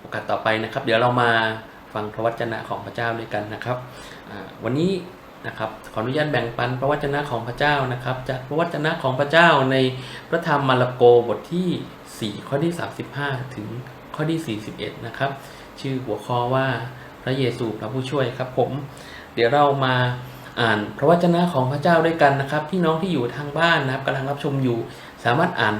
โอกาสต่อไปนะครับ เดี๋ยวเรามาฟังพระวจนะของพระเจ้าด้วยกันนะครับ วันนี้นะครับขออนุญาตแบ่งปันพระวจนะของพระเจ้านะครับ จากพระวจนะของพระเจ้าในพระธรรมมาระโกบทที่ 4 ข้อที่ 35 ถึงข้อที่ 41 นะครับ ชื่อหัวข้อว่าพระเยซูพระผู้ช่วยครับผม เดี๋ยวเรามาอ่านพระวจนะของพระเจ้าด้วยกันนะครับ พี่น้องที่อยู่ทางบ้านนะครับกำลังรับชมอยู่ สามารถอ่าน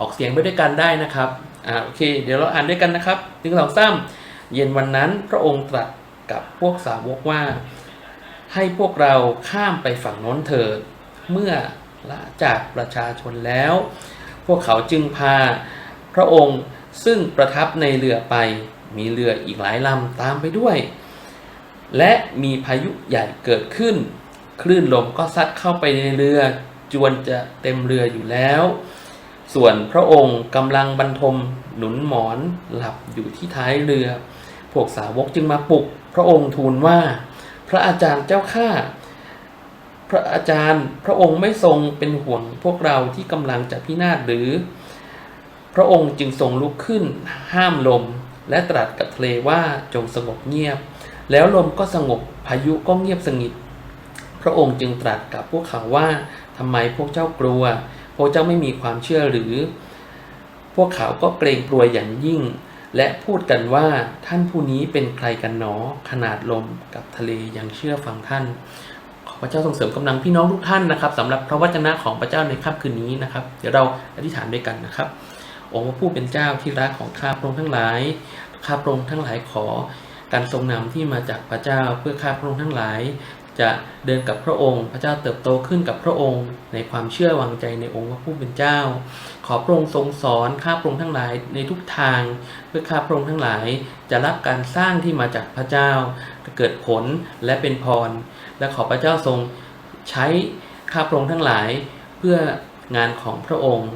ออกเสียงไปด้วยกันได้นะครับ อ่าโอเค เดี๋ยวเราอ่านด้วยกันนะครับหนึ่งสองสามเย็นวันนั้นพระองค์ตรัสกับพวกสาวกว่า ให้พวกเราข้ามไปฝั่งโน้นเถิดเมื่อละจากประชาชนแล้ว พวกเขาจึงพาพระองค์ซึ่งประทับในเรือไปมีเรืออีกหลายลำตามไปด้วย และมีพายุใหญ่เกิดขึ้น คลื่นลมก็ซัดเข้าไปในเรือ จวนจะเต็มเรืออยู่แล้ว ส่วนพระองค์กำลังบรรทมหนุนหมอนหลับอยู่ที่ท้ายเรือ พวกสาวกจึงมาปลุก พระองค์ทูลว่า พระอาจารย์เจ้าข้าพระอาจารย์พระองค์ไม่ทรงเป็นห่วงพวกเราที่กำลังจะพินาศหรือ พระองค์จึงทรงลุกขึ้น ห้ามลม และตรัสกับทะเลว่าจงสงบเงียบ แล้วลมก็สงบพายุก็เงียบสงิดพระองค์จึงตรัสกับพวกเขาว่าทำไมพวกเจ้ากลัว พวกเจ้าไม่มีความเชื่อหรือ พวกเขาก็เกรงกลัวอย่างยิ่ง และพูดกันว่าท่านผู้นี้เป็นใครกันหนอ ขนาดลมกับทะเลยังเชื่อฟังท่าน ขอพระเจ้าส่งเสริมกำลังพี่น้องทุกท่านนะครับสำหรับพระวจนะของพระเจ้าในค่ำคืนนี้นะครับ เดี๋ยวเราอธิษฐานด้วยกันนะครับองค์พระผู้เป็นเจ้าที่รักของข้าพระองค์ทั้งหลายข้าพระองค์ทั้งหลายขอการทรงนำที่มาจากพระเจ้าเพื่อข้าพระองค์ทั้งหลาย จะเดินกับพระองค์ พระเจ้าเติบโตขึ้นกับพระองค์ ในความเชื่อวางใจในองค์พระผู้เป็นเจ้า ขอพระองค์ทรงสอนข้าพระองค์ทั้งหลายในทุกทาง เพื่อข้าพระองค์ทั้งหลายจะรับการสร้างที่มาจากพระเจ้าเกิดผลและเป็นพร และขอพระเจ้าทรงใช้ข้าพระองค์ทั้งหลายเพื่องานของพระองค์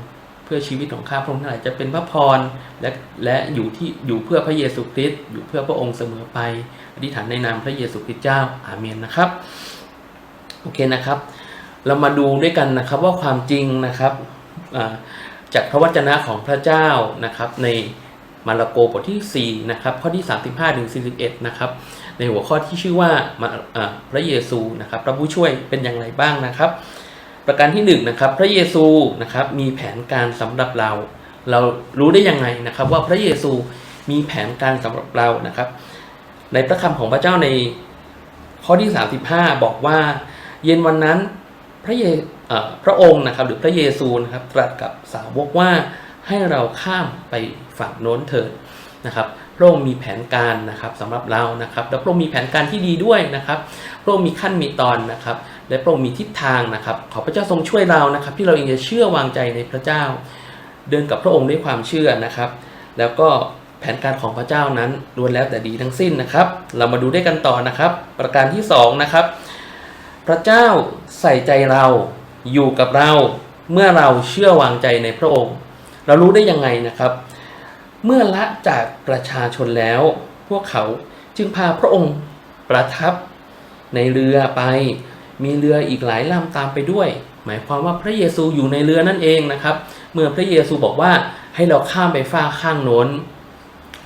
เพื่อชีวิตของข้าพระองค์ทั้งหลายจะเป็นพระพรและและอยู่ที่อยู่เพื่อพระเยซูคริสต์อยู่เพื่อพระองค์เสมอไปอธิษฐานในนามพระเยซูคริสต์เจ้าอาเมนนะครับโอเคนะครับ เรามาดูด้วยกันนะครับว่าความจริงนะครับจากพระวจนะของพระเจ้านะครับ ในมาระโกบทที่4นะครับข้อที่ 35ถึง41นะครับในหัวข้อที่ชื่อว่าพระเยซูนะครับพระผู้ช่วยเป็นอย่างไรบ้างนะครับ ประการที่1นงนะครับพระเยซูนะครับมีแผนการสำหรับเรา เรารู้ได้ยังไงนะครับว่าพระเยซูมีแผนการสำหรับเรานะครับ ในพระคำของพระเจ้าในข้อที่ 35 บอกว่า เย็นวันนั้นพระเยพระองค์นะครับหรือพระเยซูนะครับตรัสกับสาวกว่าให้เราข้ามไปฝั่งโน้นเถิดนะครับพระองค์มีแผนการนะครับสำหรับเรานะครับ แล้วพระองค์มีแผนการที่ดีด้วยนะครับพระองค์มีขั้นมีตอนนะครับ และพระองค์มีทิศทางนะครับ ขอพระเจ้าทรงช่วยเรานะครับ ที่เราเองจะเชื่อวางใจในพระเจ้า เดินกับพระองค์ด้วยความเชื่อนะครับ แล้วก็แผนการของพระเจ้านั้นล้วนแล้วแต่ดีทั้งสิ้นนะครับ เรามาดูด้วยกันต่อนะครับ ประการที่สองนะครับ พระเจ้าใส่ใจเราอยู่กับเราเมื่อเราเชื่อวางใจในพระองค์ เรารู้ได้ยังไงนะครับ เมื่อละจากประชาชนแล้ว พวกเขาจึงพาพระองค์ประทับในเรือไป มีเรืออีกหลายลำตามไปด้วย หมายความว่าพระเยซูอยู่ในเรือนั่นเองนะครับ เมื่อพระเยซูบอกว่าให้เราข้ามไปฝ้าข้างโน้น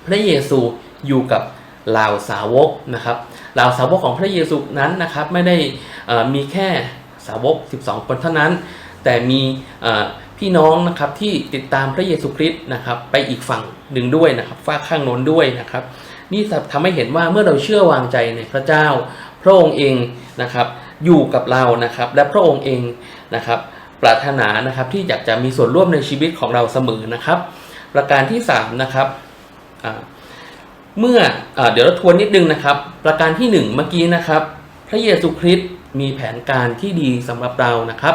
พระเยซูอยู่กับเหล่าสาวกนะครับเหล่าสาวกของพระเยซูนั้นนะครับไม่ได้มีแค่สาวก 12 คนเท่านั้น แต่มีพี่น้องนะครับที่ติดตามพระเยซูคริสต์นะครับไปอีกฝั่งหนึ่งด้วยนะครับฝ้าข้างโน้นด้วยนะครับนี่ทำให้เห็นว่าเมื่อเราเชื่อวางใจในพระเจ้า พระองค์เองนะครับ อยู่กับเรานะครับ และพระองค์เองนะครับ ปรารถนานะครับที่อยากจะมีส่วนร่วมในชีวิตของเราเสมอนะครับ ประการที่สามนะครับเมื่ออเดี๋ยวเราทวนนิดนึงนะครับ ประการที่หนึ่งเมื่อกี้นะครับ พระเยซูคริสต์มีแผนการที่ดีสำหรับเรานะครับ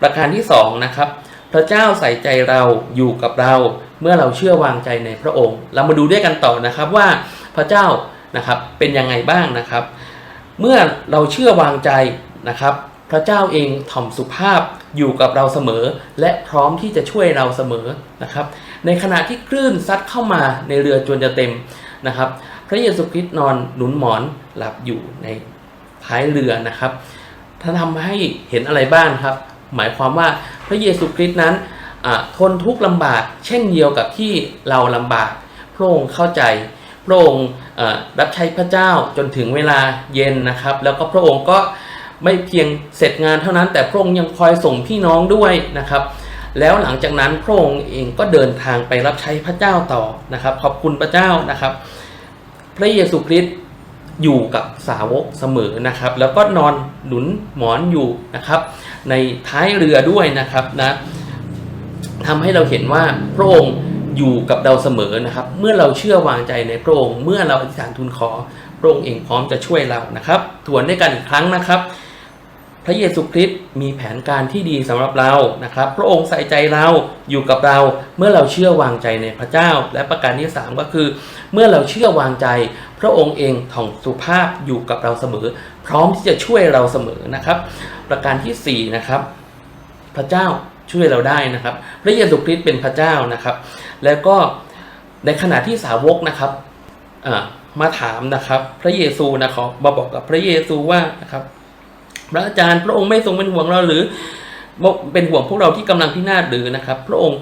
ประการที่สองนะครับพระเจ้าใส่ใจเราอยู่กับเรา เมื่อเราเชื่อวางใจในพระองค์ เรามาดูด้วยกันต่อนะครับว่าพระเจ้านะครับเป็นยังไงบ้างนะครับ เมื่อเราเชื่อวางใจนะครับ พระเจ้าเองถ่อมสุภาพอยู่กับเราเสมอ และพร้อมที่จะช่วยเราเสมอนะครับ ในขณะที่คลื่นซัดเข้ามาในเรือจนจะเต็มนะครับ พระเยซูคริสต์นอนหนุนหมอนหลับอยู่ในท้ายเรือนะครับท่านทำให้เห็นอะไรบ้างครับ หมายความว่าพระเยซูคริสต์นั้นทนทุกข์ลำบาก เช่นเดียวกับที่เราลำบากพระองค์เข้าใจ ระองค์รับใช้พระเจ้าจนถึงเวลาเย็นนะครับ แล้วก็พระองค์ก็ไม่เพียงเสร็จงานเท่านั้น แต่พระองค์ยังคอยส่งพี่น้องด้วยนะครับ แล้วหลังจากนั้นพระองค์เองก็เดินทางไปรับใช้พระเจ้าต่อนะครับ ขอบคุณพระเจ้านะครับ พระเยซูคริสต์อยู่กับสาวกเสมอนะครับ แล้วก็นอนหนุนหมอนอยู่นะครับ ในท้ายเรือด้วยนะครับนะทำให้เราเห็นว่าพระองค์ อยู่กับเราเสมอนะครับ เมื่อเราเชื่อวางใจในพระองค์ เมื่อเราอธิษฐานทูลขอ พระองค์เองพร้อมจะช่วยเรานะครับทวนด้วยกันอีกครั้งนะครับ พระเยซูคริสต์มีแผนการที่ดีสำหรับเรานะครับ พระองค์ใส่ใจเราอยู่กับเรา เมื่อเราเชื่อวางใจในพระเจ้า และประการที่ 3 ก็คือ เมื่อเราเชื่อวางใจ พระองค์เองถ่องสุภาพอยู่กับเราเสมอ พร้อมที่จะช่วยเราเสมอนะครับ ประการทีสี่4นะครับ พระเจ้าช่วยเราได้นะครับ พระเยซูคริสต์เป็นพระเจ้านะครับ แล้วก็ในขณะที่สาวกนะครับมาถามนะครับ พระเยซูนะครับมาบอกกับพระเยซูว่านะครับ พระอาจารย์พระองค์ไม่ทรงเป็นห่วงเราหรือเป็นห่วงพวกเราที่กำลังพินาศหรือนะครับ พระองค์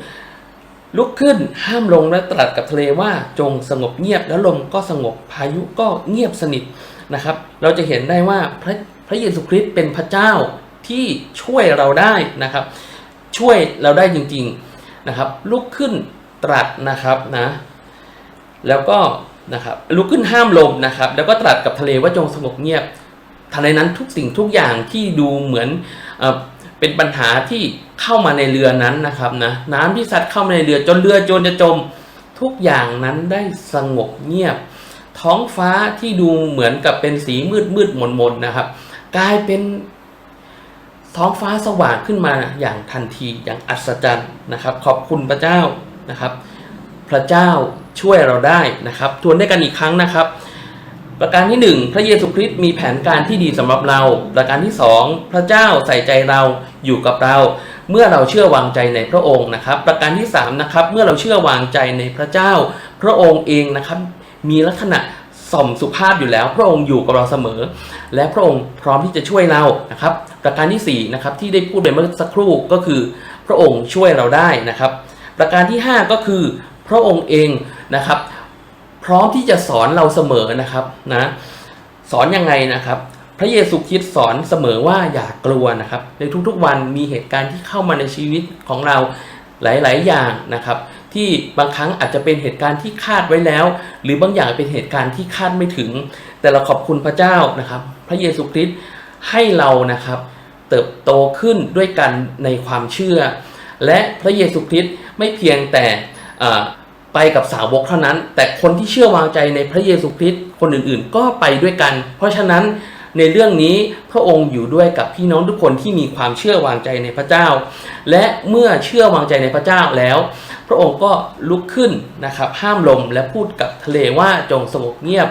ลุกขึ้นห้ามลงและตรัสกับทะเลว่าจงสงบเงียบแล้วลมก็สงบพายุก็เงียบสนิทนะครับ เราจะเห็นได้ว่าพระพระเยซูคริสต์เป็นพระเจ้าที่ช่วยเราได้นะครับ ช่วยเราได้จริง ๆนะครับ ลุกขึ้น ตรัสนะครับนะ แล้วก็นะครับลุกขึ้นห้ามลมนะครับ แล้วก็ตรัสกับทะเลว่าจงสงบเงียบทันใดนั้นทุกสิ่งทุกอย่างที่ดูเหมือนเอเป็นปัญหาที่เข้ามาในเรือนั้นนะครับนะน้ำที่ซัดเข้ามาในเรือจนเรือจนจะจมทุกอย่างนั้นได้สงบเงียบ ท้องฟ้าที่ดูเหมือนกับเป็นสีมืดมืดมนมนนะครับ กลายเป็นท้องฟ้าสว่างขึ้นมาอย่างทันทีอย่างอัศจรรย์นะครับ ขอบคุณพระเจ้า นะครับ พระเจ้าช่วยเราได้นะครับ ทวนด้วยกันอีกครั้งนะครับ ประการที่หนึ่งพระเยซูคริสต์มีแผนการที่ดีสำหรับเรา ประการที่สองพระเจ้าใส่ใจเราอยู่กับเรา เมื่อเราเชื่อวางใจในพระองค์นะครับ ประการที่สามนะครับเมื่อเราเชื่อวางใจในพระเจ้า พระองค์เองนะครับมีลักษณะสมสุภาพอยู่แล้ว พระองค์อยู่กับเราเสมอ และพระองค์พร้อมที่จะช่วยเรานะครับ ประการที่สี่นะครับที่ได้พูดไปเมื่อสักครู่ก็คือ พระองค์ช่วยเราได้นะครับ ประการที่ห้าก็คือพระองค์เองนะครับ พร้อมที่จะสอนเราเสมอนะครับนะสอนยังไงนะครับ พระเยซูคริสต์สอนเสมอว่าอย่ากกลัวนะครับ ในทุกๆวันมีเหตุการณ์ที่เข้ามาในชีวิตของเราหลายๆ อย่างนะครับ ที่บางครั้งอาจจะเป็นเหตุการณ์ที่คาดไว้แล้ว หรือบางอย่างเป็นเหตุการณ์ที่คาดไม่ถึง แต่เราขอบคุณพระเจ้านะครับ พระเยซูคริสต์ให้เรานะครับ เติบโตขึ้นด้วยกันในความเชื่อ และพระเยซูคริสต์ไม่เพียงแต่ไปกับสาวกเท่านั้น แต่คนที่เชื่อวางใจในพระเยซูคริสต์คนอื่นๆ ก็ไปด้วยกัน เพราะฉะนั้นในเรื่องนี้พระองค์อยู่ด้วยกับพี่น้องทุกคนที่มีความเชื่อวางใจในพระเจ้า และเมื่อเชื่อวางใจในพระเจ้าแล้ว พระองค์ก็ลุกขึ้นนะครับห้ามลมและพูดกับทะเลว่าจงสงบเงียบ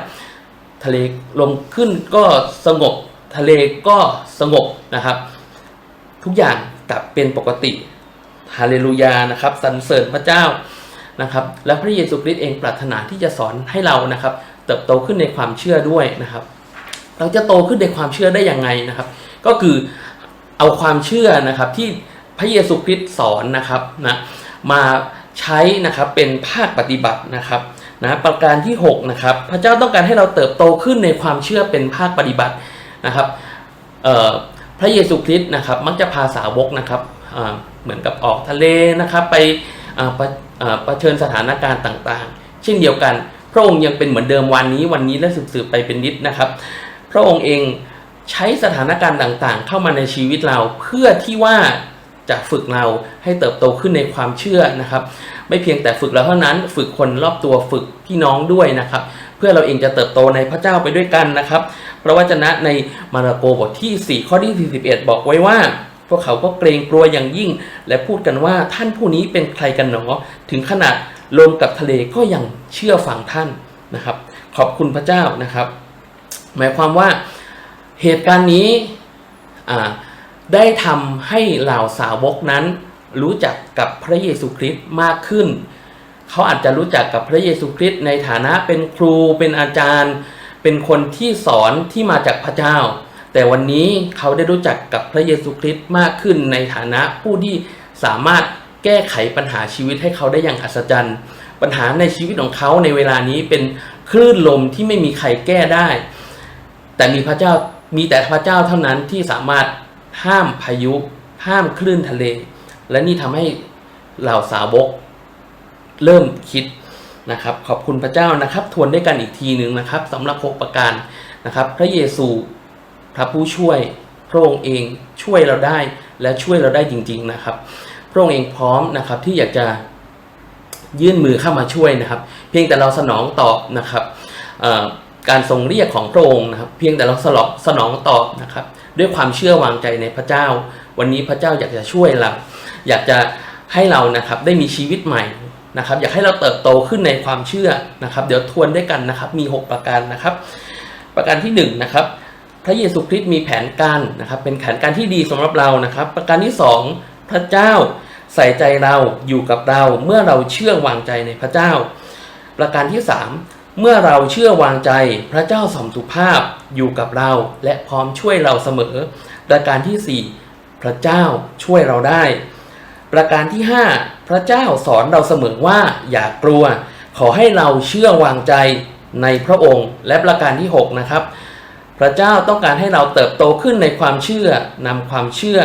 ทะเลลมขึ้นก็สงบทะเลก็สงบนะครับ ทุกอย่างกลับเป็นปกติ ฮาเลลูยานะครับสรรเสริญพระเจ้านะครับ และพระเยซูคริสต์เองปรารถนาที่จะสอนให้เรานะครับ เติบโตขึ้นในความเชื่อด้วยนะครับ เราจะโตขึ้นในความเชื่อได้อยังไงนะครับ ก็คือเอาความเชื่อนะครับที่พระเยซูคริสต์สอนนะครับนะมาใช้นะครับเป็นภาคปฏิบัตินะครับนะประการที่6นะครับพระเจ้าต้องการให้เราเติบโตขึ้นในความเชื่อเป็นภาคปฏิบัตินะครับพระเยซูคริสต์นะครับมักจะพาสาวกนะครับ เหมือนกับออกทะเลนะครับไปประเชิญสถานการณ์ต่างๆ เช่นเดียวกัน พระองค์ยังเป็นเหมือนเดิมวันนี้วันนี้และสืบๆไปเป็นนิดนะครับ พระองค์เองใช้สถานการณ์ต่างๆ เข้ามาในชีวิตเราเพื่อที่ว่าจะฝึกเราให้เติบโตขึ้นในความเชื่อนะครับ ไม่เพียงแต่ฝึกเราเท่านั้น ฝึกคนรอบตัวฝึกพี่น้องด้วยนะครับ เพื่อเราเองจะเติบโตในพระเจ้าไปด้วยกันนะครับพระวจนะในมาระโกบทที่ 4 ข้อที่41 บอกไว้ว่า พวกเขาก็เกรงกลัวอย่างยิ่ง และพูดกันว่าท่านผู้นี้เป็นใครกันหนอ ถึงขนาดลมกับทะเลก็ยังเชื่อฟังท่านนะครับ ขอบคุณพระเจ้านะครับ หมายความว่าเหตุการณ์นี้ได้ทำให้เหล่าสาวกนั้น รู้จักกับพระเยซูคริสต์มากขึ้น เขาอาจจะรู้จักกับพระเยซูคริสต์ในฐานะเป็นครูเป็นอาจารย์ เป็นคนที่สอนที่มาจากพระเจ้า แต่วันนี้เขาได้รู้จักกับพระเยซูคริสต์มากขึ้นในฐานะผู้ที่สามารถแก้ไขปัญหาชีวิตให้เขาได้อย่างอัศจรรย์ ปัญหาในชีวิตของเขาในเวลานี้เป็นคลื่นลมที่ไม่มีใครแก้ได้ แต่มีพระเจ้ามีแต่พระเจ้าเท่านั้นที่สามารถห้ามพายุห้ามคลื่นทะเล และนี่ทำให้เหล่าสาวกเริ่มคิดนะครับ ขอบคุณพระเจ้านะครับ ทวนด้วยกันอีกทีหนึ่งนะครับสำหรับหกประการนะครับ พระเยซู พระผู้ช่วยพระองค์เองช่วยเราได้และช่วยเราได้จริง ๆนะครับ พระองค์เองพร้อมนะครับที่อยากจะยื่นมือเข้ามาช่วยนะครับ เพียงแต่เราสนองตอบนะครับการทรงเรียกของพระองค์นะครับ เพียงแต่เราสลบสนองตอบนะครับ ด้วยความเชื่อวางใจในพระเจ้า วันนี้พระเจ้าอยากจะช่วยเรา อยากจะให้เรานะครับได้มีชีวิตใหม่นะครับ อยากให้เราเติบโตขึ้นในความเชื่อนะครับ เดี๋ยวทวนด้วยกันนะครับ มี 6 ประการนะครับ ประการที่1นะครับ พระเยซูคริสต์มีแผนการนะครับ เป็นแผนการที่ดีสำหรับเรานะครับ ประการที่ 2 พระเจ้าใส่ใจเราอยู่กับเรา เมื่อเราเชื่อวางใจในพระเจ้า ประการที่ 3 เมื่อเราเชื่อวางใจ พระเจ้าสมสุภาพอยู่กับเรา และพร้อมช่วยเราเสมอ ประการทีสี่ 4 พระเจ้าช่วยเราได้ ประการที่ 5 พระเจ้าสอนเราเสมอว่าอย่ากลัว ขอให้เราเชื่อวางใจในพระองค์ และประการที่ 6 นะครับ พระเจ้าต้องการให้เราเติบโตขึ้นในความเชื่อนำความเชื่อ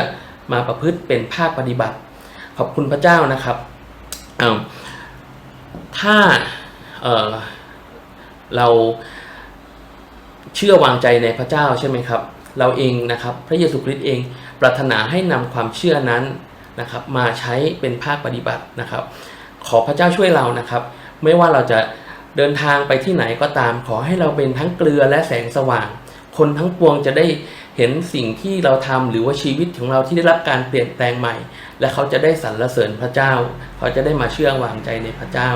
มาประพฤติเป็นภาคปฏิบัติ ขอบคุณพระเจ้านะครับถ้าเเราเชื่อวางใจในพระเจ้าใช่ไหมครับ เราเองนะครับพระเยซูคริสต์เองปรารถนาให้นำความเชื่อนั้นนะครับมาใช้เป็นภาคปฏิบัตินะครับ ขอพระเจ้าช่วยเรานะครับ ไม่ว่าเราจะเดินทางไปที่ไหนก็ตาม ขอให้เราเป็นทั้งเกลือและแสงสว่าง คนทั้งปวงจะได้เห็นสิ่งที่เราทำหรือว่าชีวิตของเราที่ได้รับการเปลี่ยนแปลงใหม่ และเขาจะได้สรรเสริญพระเจ้า เขาจะได้มาเชื่อวางใจในพระเจ้า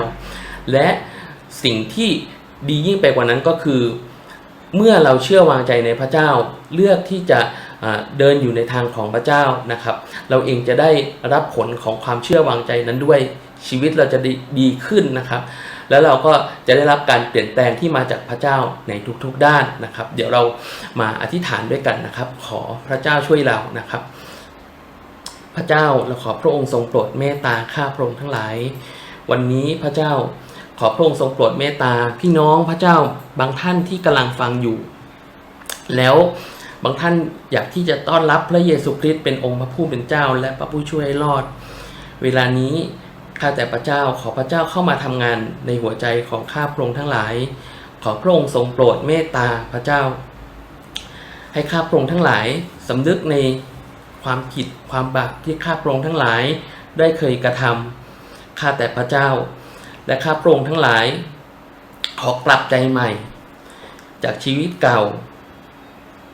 และสิ่งที่ดียิ่งไปกว่านั้นก็คือ เมื่อเราเชื่อวางใจในพระเจ้า เลือกที่จะเดินอยู่ในทางของพระเจ้านะครับ เราเองจะได้รับผลของความเชื่อวางใจนั้นด้วยชีวิตเราจะดีดีขึ้นนะครับ แล้วเราก็จะได้รับการเปลี่ยนแปลงที่มาจากพระเจ้าในทุกๆด้านนะครับ เดี๋ยวเรามาอธิษฐานด้วยกันนะครับ ขอพระเจ้าช่วยเรานะครับ พระเจ้าเราขอพระองค์ทรงโปรดเมตตาข้าพระองค์ทั้งหลาย วันนี้พระเจ้าขอพระองค์ทรงโปรดเมตตาพี่น้องพระเจ้าบางท่านที่กำลังฟังอยู่ แล้วบางท่านอยากที่จะต้อนรับพระเยซูคริสต์เป็นองค์พระผู้เป็นเจ้า และพระผู้ช่วยให้รอด เวลานี้ ข้าแต่พระเจ้าขอพระเจ้าเข้ามาทำงานในหัวใจของข้าพระองค์ทั้งหลาย ขอพระองค์ทรงโปรดเมตตาพระเจ้า ให้ข้าพระองค์ทั้งหลายสำนึกในความผิดความบาปที่ข้าพระองค์ทั้งหลายได้เคยกระทำข้าแต่พระเจ้า และข้าพระองค์ทั้งหลาย ขอกลับใจใหม่ จากชีวิตเก่า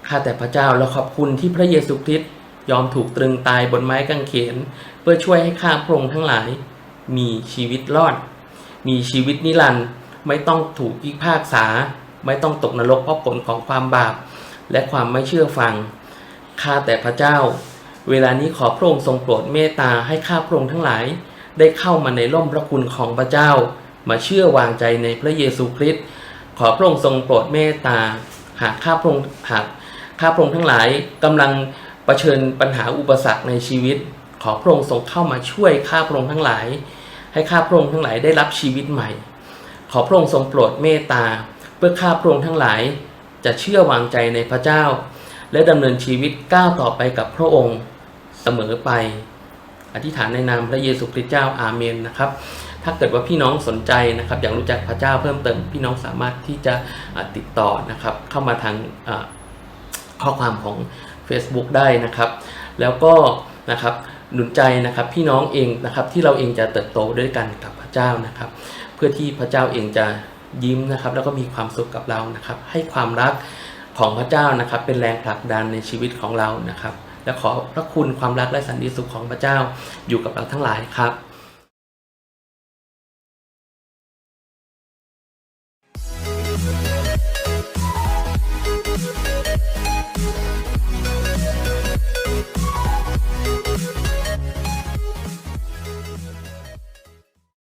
ข้าแต่พระเจ้าและขอบคุณที่พระเยซูคริสต์ยอมถูกตรึงตายบนไม้กางเขน เพื่อช่วยให้ข้าพระองค์ทั้งหลาย มีชีวิตรอด มีชีวิตนิรันดร์ไม่ต้องถูกพิพากษา ไม่ต้องตกนรกเพราะผลของความบาป และความไม่เชื่อฟังข้าแต่พระเจ้า เวลานี้ขอพระองค์ทรงโปรดเมตตาให้ข้าพระองค์ทั้งหลาย ได้เข้ามาในร่มพระคุณของพระเจ้า มาเชื่อวางใจในพระเยซูคริสต์ขอพระองค์ทรงโปรดเมตตา หากข้าพระองค์หากข้าพระองค์ทั้งหลายกำลังเผชิญปัญหาอุปสรรคในชีวิต ขอพระองค์ทรงเข้ามาช่วยข้าพระองค์ทั้งหลาย ให้ข้าพระองค์ทั้งหลายได้รับชีวิตใหม่ ขอพระองค์ทรงโปรดเมตตา เพื่อข้าพระองค์ทั้งหลาย จะเชื่อวางใจในพระเจ้า และดำเนินชีวิตก้าวต่อไปกับพระองค์เสมอไป อธิษฐานในนามพระเยซูคริสต์เจ้าอาเมนนะครับถ้าเกิดว่าพี่น้องสนใจนะครับ อยากรู้จักพระเจ้าเพิ่มเติมพี่น้องสามารถที่จะติดต่อนะครับ เข้ามาทางข้อความของ Facebook ได้นะครับ แล้วก็นะครับ หนุนใจนะครับพี่น้องเองนะครับที่เราเองจะเติบโตด้วยกันกับพระเจ้านะครับ เพื่อที่พระเจ้าเองจะยิ้มนะครับแล้วก็มีความสุขกับเรานะครับ ให้ความรักของพระเจ้านะครับ เป็นแรงผลักดันในชีวิตของเรานะครับ และขอพระคุณความรักและสันติสุขของพระเจ้าอยู่กับเราทั้งหลายครับ